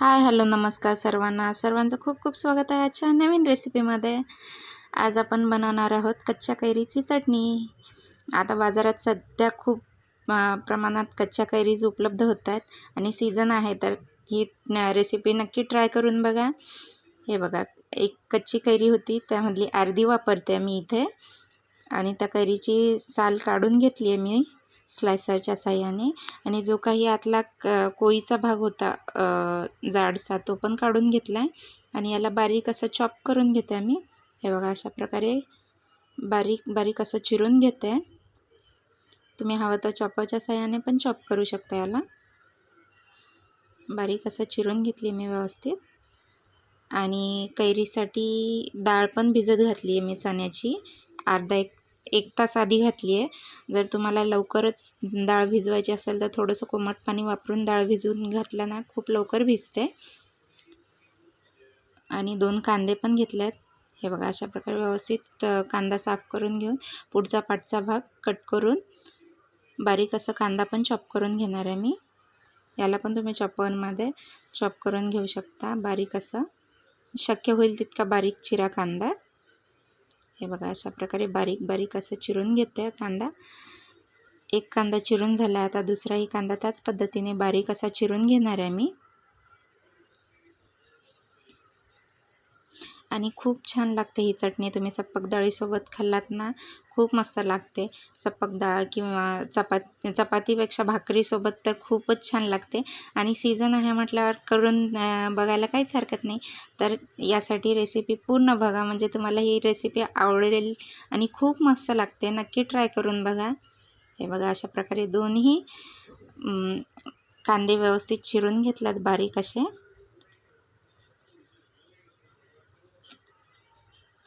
Hi hello नमस्कार सर्वांना. सर्वांचं खूप खूप स्वागत आहे आजच्या नवीन रेसिपीमध्ये. आज आपण बनवणार आहोत कच्च्या कैरीची चटणी. आता बाजारात सध्या खूप प्रमाणात कच्च्या कैरीज उपलब्ध होत आहेत आणि सीझन आहे तर ही रेसिपी नक्की ट्राय करून बघा. हे बघा एक कच्ची कैरी होती त्यामधली अर्धी वापरते मी इथे. आणि त्या कैरीची साल काढून घेतली आहे मी. स्लायसरच्या साह्याने. आणि जो काही आतला क कोळीचा भाग होता जाडसा तो पण काढून घेतला आहे आणि याला बारीक असं चॉप करून घेते आम्ही. हे बघा अशा प्रकारे बारीक बारीक असं चिरून घेते. तुम्ही हवं तर चॉपरच्या साह्याने पण चॉप करू शकता याला. बारीक असं चिरून घेतली मी व्यवस्थित. आणि कैरीसाठी डाळ पण भिजत घातली आहे मी चण्याची. अर्धा एक एक तास आधी घातली आहे. जर तुम्हाला लवकरच डाळ भिजवायची असेल तर थोडंसं कोमट पाणी वापरून डाळ भिजवून घातलं ना खूप लवकर भिजते. आणि दोन कांदे पण घेतले आहेत हे बघा अशा प्रकारे व्यवस्थित कांदा साफ करून घेऊन पुढचा पाठचा भाग कट करून बारीक असं कांदा पण चॉप करून घेणार आहे मी. याला पण तुम्ही चॉपरमध्ये चॉप करून घेऊ शकता. बारीक असं शक्य होईल तितका बारीक चिरा कांदा. हे बघा अशा प्रकारे बारीक बारीक असं चिरून घेते कांदा. एक कांदा चिरून झाला आता दुसराही कांदा त्याच पद्धतीने बारीक असा चिरून घेणार आहे मी. आणि खूप छान लागते ही चटणी. तुम्ही सप्पक डाळीसोबत खाल्लात ना खूप मस्त लागते. सप्पक डाळ किंवा चपाती चपातीपेक्षा भाकरीसोबत तर खूपच छान लागते. आणि सीझन आहे म्हटल्यावर करून बघायला काहीच हरकत नाही. तर यासाठी रेसिपी पूर्ण बघा. म्हणजे तुम्हाला ही रेसिपी आवडेल आणि खूप मस्त लागते. नक्की ट्राय करून बघा. हे बघा अशा प्रकारे दोन्ही कांदे व्यवस्थित चिरून घेतलात बारीक असे.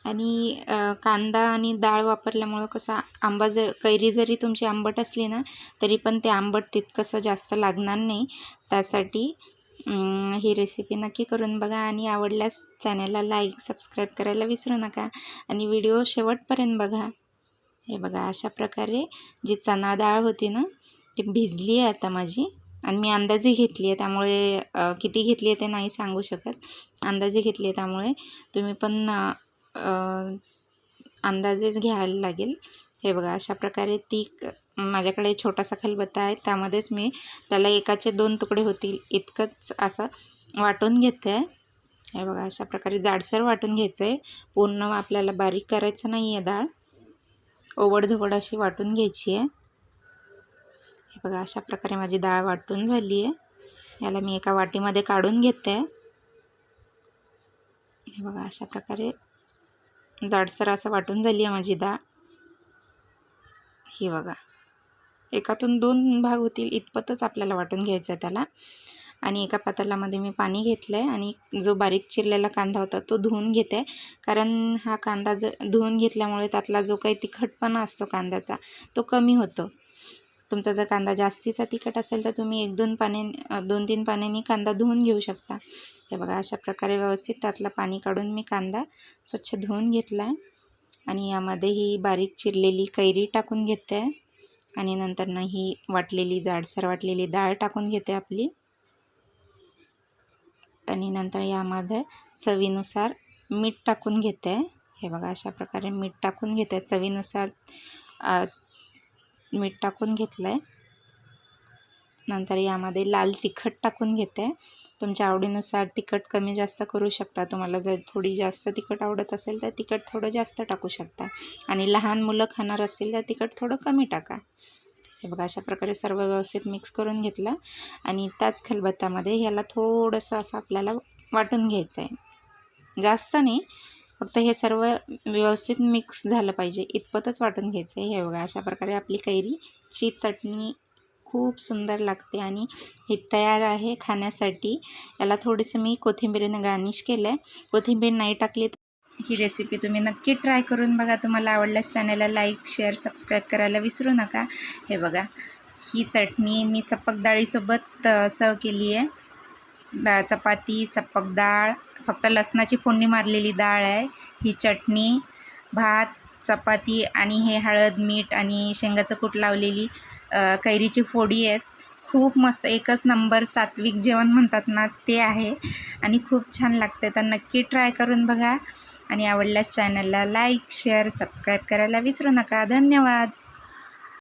आणि कांदा आणि डाळ वापरल्यामुळं कसं आंबा जर कैरी जरी तुमची आंबट असली ना तरी पण ते आंबट तितकंसं जास्त लागणार नाही. त्यासाठी ही रेसिपी नक्की करून बघा आणि आवडल्यास चॅनलला लाईक सबस्क्राईब करायला विसरू नका आणि व्हिडिओ शेवटपर्यंत बघा. हे बघा अशा प्रकारे जी चणा डाळ होती ना ती भिजली आहे आता माझी आणि मी अंदाजे घेतली आहे त्यामुळे किती घेतली आहे ते नाही सांगू शकत. अंदाजे घेतली आहे त्यामुळे तुम्ही पण अंदाजेच घ्यायला लागेल. हे बघा अशा प्रकारे ती माझ्याकडे छोटासा खलबत्ता आहे. त्यामध्येच मी त्याला एकाचे दोन तुकडे होतील इतकंच असं वाटून घेते. हे बघा अशा प्रकारे जाडसर वाटून घ्यायचं आहे पूर्ण आपल्याला बारीक करायचं नाही आहे डाळ. ओवडधोवड अशी वाटून घ्यायची आहे हे बघा अशा प्रकारे माझी डाळ वाटून झाली आहे याला मी एका वाटीमध्ये काढून घेते. हे बघा अशा प्रकारे जाडसर असं वाटून झाली आहे माझी डाळ ही बघा. एकातून दोन भाग होतील इतपतच आपल्याला वाटून घ्यायचं आहे त्याला. आणि एका पातेल्यामध्ये मी पाणी घेतलं आहे आणि जो बारीक चिरलेला कांदा होता तो धुवून घेते. आहे कारण हा कांदा ज धुवून घेतल्यामुळे त्यातला जो काही तिखटपणा असतो कांद्याचा तो कमी होतो. तुमचा जर कांदा जास्तीचा तिखट असेल तर तुम्ही एक दोन पाने दोन तीन पाण्याने कांदा धुवून घेऊ शकता. हे बघा अशा प्रकारे व्यवस्थित त्यातलं पाणी काढून मी कांदा स्वच्छ धुवून घेतला आहे आणि यामध्ये ही बारीक चिरलेली कैरी टाकून घेते आहे आणि नंतर ना ही वाटलेली जाडसर वाटलेली डाळ टाकून घेते आपली. आणि नंतर यामध्ये चवीनुसार मीठ टाकून घेते. हे बघा अशा प्रकारे मीठ टाकून घेते. चवीनुसार मीठ टाकून घेतलं आहे नंतर यामध्ये लाल तिखट टाकून घेते. तुमच्या आवडीनुसार तिखट कमी जास्त करू शकता. तुम्हाला जर थोडी जास्त तिखट आवडत असेल तर तिखट थोडं जास्त टाकू शकता. आणि लहान मुलं खाणार असतील तर तिखट थोडं कमी टाका. हे बघा अशा प्रकारे सर्व व्यवस्थित मिक्स करून घेतलं. आणि त्याच खलबत्त्यामध्ये ह्याला थोडंसं असं आपल्याला वाटून घ्यायचं आहे जास्त नाही फक्त हे सर्व व्यवस्थित मिक्स झालं पाहिजे. इतपतच वाटून घ्यायचं आहे हे बघा. अशा प्रकारे आपली कैरीची चटणी खूप सुंदर लागते आणि ही तयार आहे खाण्यासाठी. याला थोडंसं मी कोथिंबीरीनं गार्निश केलं आहे कोथिंबीर नाही टाकली तर ही रेसिपी तुम्ही नक्की ट्राय करून बघा. तुम्हाला आवडल्यास चॅनलला लाईक शेअर सबस्क्राईब करायला विसरू नका. हे बघा ही चटणी मी सप्पक डाळीसोबत सर्व केली आहे डा चपाती सप्पक डाळ फक्त लसणाची फोडणी मारलेली डाळ आहे. ही चटणी भात चपाती आणि हे हळद मीठ आणि शेंगाचं कूट लावलेली कैरीची फोडी आहेत. खूप मस्त एकच नंबर सात्विक जेवण म्हणतात ना ते आहे. आणि खूप छान लागते तर नक्की ट्राय करून बघा. आणि आवडल्यास चॅनलला लाईक शेअर सबस्क्राईब करायला विसरू नका. धन्यवाद.